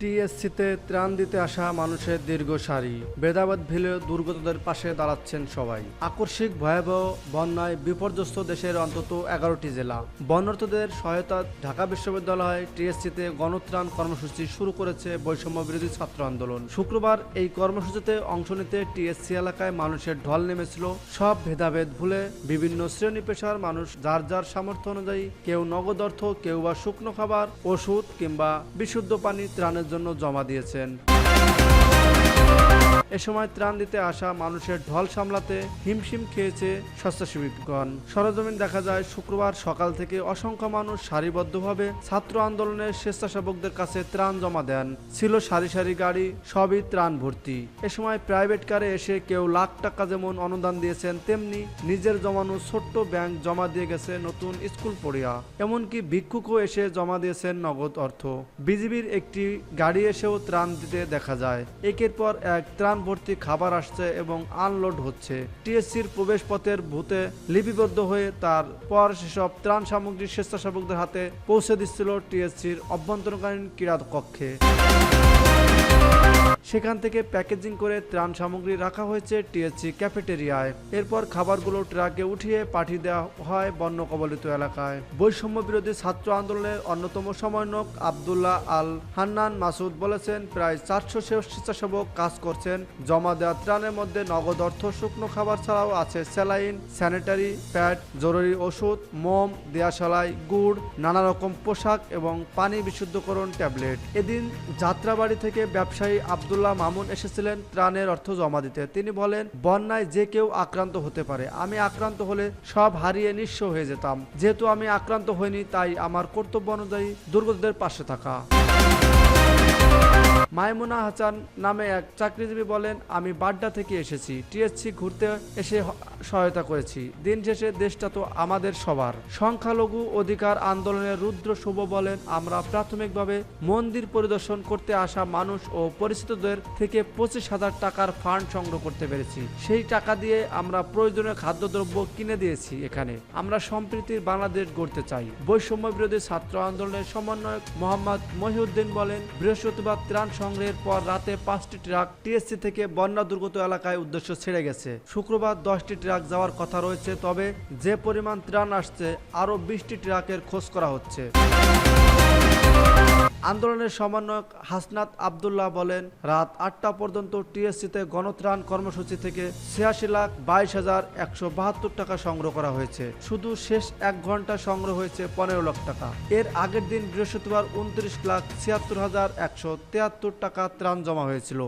টিএসসিতে ত্রাণ দিতে আসা মানুষের দীর্ঘ সারি। বেদাবাদ ভিলে দুর্গতদের পাশে দাঁড়াচ্ছেন সবাই। আকস্মিক ভয়াবহ বন্যায় বিপর্যস্ত দেশের অন্তত এগারোটি জেলা। বন্যার্থদের সহায়তা ঢাকা বিশ্ববিদ্যালয় টিএসসিতে গণত্রাণ কর্মসূচি শুরু করেছে বৈষম্য বিরোধী ছাত্র আন্দোলন। শুক্রবার এই কর্মসূচিতে অংশ নিতে টিএসসি এলাকায় মানুষের ঢল নেমেছিল। সব ভেদাভেদ ভুলে বিভিন্ন শ্রেণি পেশার মানুষ যার যার সামর্থ্য অনুযায়ী কেউ নগদ অর্থ, কেউ বা শুকনো খাবার, ওষুধ কিংবা বিশুদ্ধ পানি ত্রাণের জন্য জমা দিয়েছেন। এ সময় ত্রাণ দিতে আসা মানুষের ঢল সামলাতে হিমশিম খেয়েছে স্বেচ্ছাসেবীগণ সরজমিন দেখা যায়, শুক্রবার সকাল থেকে অসংখ্য মানুষ সারিবদ্ধভাবে ছাত্র আন্দোলনের স্বেচ্ছাসেবকদের কাছে ত্রাণ জমা দেন। ছিল সারি সারি গাড়ি, সবই ত্রাণ ভর্তি। এ সময় প্রাইভেট কারে এসে কেউ লাখ টাকা যেমন অনুদান দিয়েছেন, তেমনি নিজের জমানো ছোট্ট ব্যাংক জমা দিয়ে গেছে নতুন স্কুল পড়িয়া। এমনকি ভিক্ষুকও এসে জমা দিয়েছেন নগদ অর্থ। বিজিবির একটি গাড়ি এসেও ত্রাণ দিতে দেখা যায়। একের পর এক ত্রাণ ভর্তি খাবার আসছে এবং আনলোড হচ্ছে। টিএসসির প্রবেশ পথের ভূতে লিপিবদ্ধ হয়ে তার পর সেসব ত্রাণ সামগ্রী স্বেচ্ছাসেবকদের হাতে পৌঁছে দিচ্ছিল টিএসসির অভ্যন্তরকালীন ক্রীড়া কক্ষে সেখান থেকে প্যাকেজিং করে ত্রাণ সামগ্রী রাখা হয়েছে টিএসসি ক্যাফেটেরিয়ায়। এরপর খাবারগুলো ট্রাকে উঠিয়ে পাঠিয়ে দেওয়া হয় বন্য কবলিত এলাকায়। বৈষম্য বিরোধী ছাত্র আন্দোলনের অন্যতম সমন্বয়ক আবদুল্লাহ আল হান্নান মাসুদ বলেছেন, প্রায় চারশো স্বেচ্ছাসেবক কাজ করছেন, জমা দেওয়া ত্রাণের মধ্যে নগদ অর্থ, শুকনো খাবার ছাড়াও আছে স্যালাইন, স্যানিটারি প্যাড, জরুরি ওষুধ, মোম, দেয়াশালাই, গুড়, নানা রকম পোশাক এবং পানি বিশুদ্ধকরণ ট্যাবলেট। এদিন যাত্রাবাড়ি থেকে ব্যবসায়ী আবদুল্লাহ মামুন এসেছিলেন ত্রাণের অর্থ জমা দিতে। তিনি বলেন, বন্যায় যে কেউ আক্রান্ত হতে পারে, আমি আক্রান্ত হলে সব হারিয়ে নিঃস্ব হয়ে যেতাম। যেহেতু আমি আক্রান্ত হইনি, তাই আমার কর্তব্য অনুযায়ী দুর্গতদের পাশে থাকা। মাইমুনা হাসান নামে এক চাকরিজীবী বলেন, আমি বাড্ডা থেকে এসেছি, টিএসসি ঘুরতে এসে সহায়তা করেছি। দিন শেষে দেশটা তো আমাদের সবার। সংখ্যালঘু অধিকার আন্দোলনের রুদ্র শুভ বলেন, আমরা প্রাথমিকভাবে মন্দির পরিদর্শন করতে আসা মানুষ ও পরিচিতদের থেকে পঁচিশ হাজার টাকার ফান্ড সংগ্রহ করতে পেরেছি। সেই টাকা দিয়ে আমরা প্রয়োজনীয় খাদ্যদ্রব্য কিনে দিয়েছি এখানে। আমরা সম্প্রীতির বাংলাদেশ গড়তে চাই। বৈষম্য বিরোধী ছাত্র আন্দোলনের সমন্বয়ক মোহাম্মদ মহিউদ্দিন বলেন, বৃহস্পতিবার ত্রাণ সংগ্রহের পর রাতে পাঁচটি ট্রাক টিএসসি থেকে বন্যা দুর্গত এলাকায় উদ্দেশ্য ছেড়ে গেছে। শুক্রবার দশটি ট্রাক যাওয়ার কথা রয়েছে, তবে যে পরিমাণ ত্রাণ আসছে, আরও বিশটি ট্রাকের খোঁজ করা হচ্ছে। আন্দোলনের সমন্বয়ক হাসনাত আবদুল্লাহ বলেন, রাত আটটা পর্যন্ত টিএসসিতে গণত্রাণ কর্মসূচি থেকে ছিয়াশি লাখ বাইশ হাজার একশো বাহাত্তর টাকা সংগ্রহ করা হয়েছে। শুধু শেষ এক ঘণ্টা সংগ্রহ হয়েছে পনেরো লাখ টাকা। এর আগের দিন বৃহস্পতিবার উনত্রিশ লাখ ছিয়াত্তর হাজার একশো তিয়াত্তর টাকা ত্রাণ জমা হয়েছিল।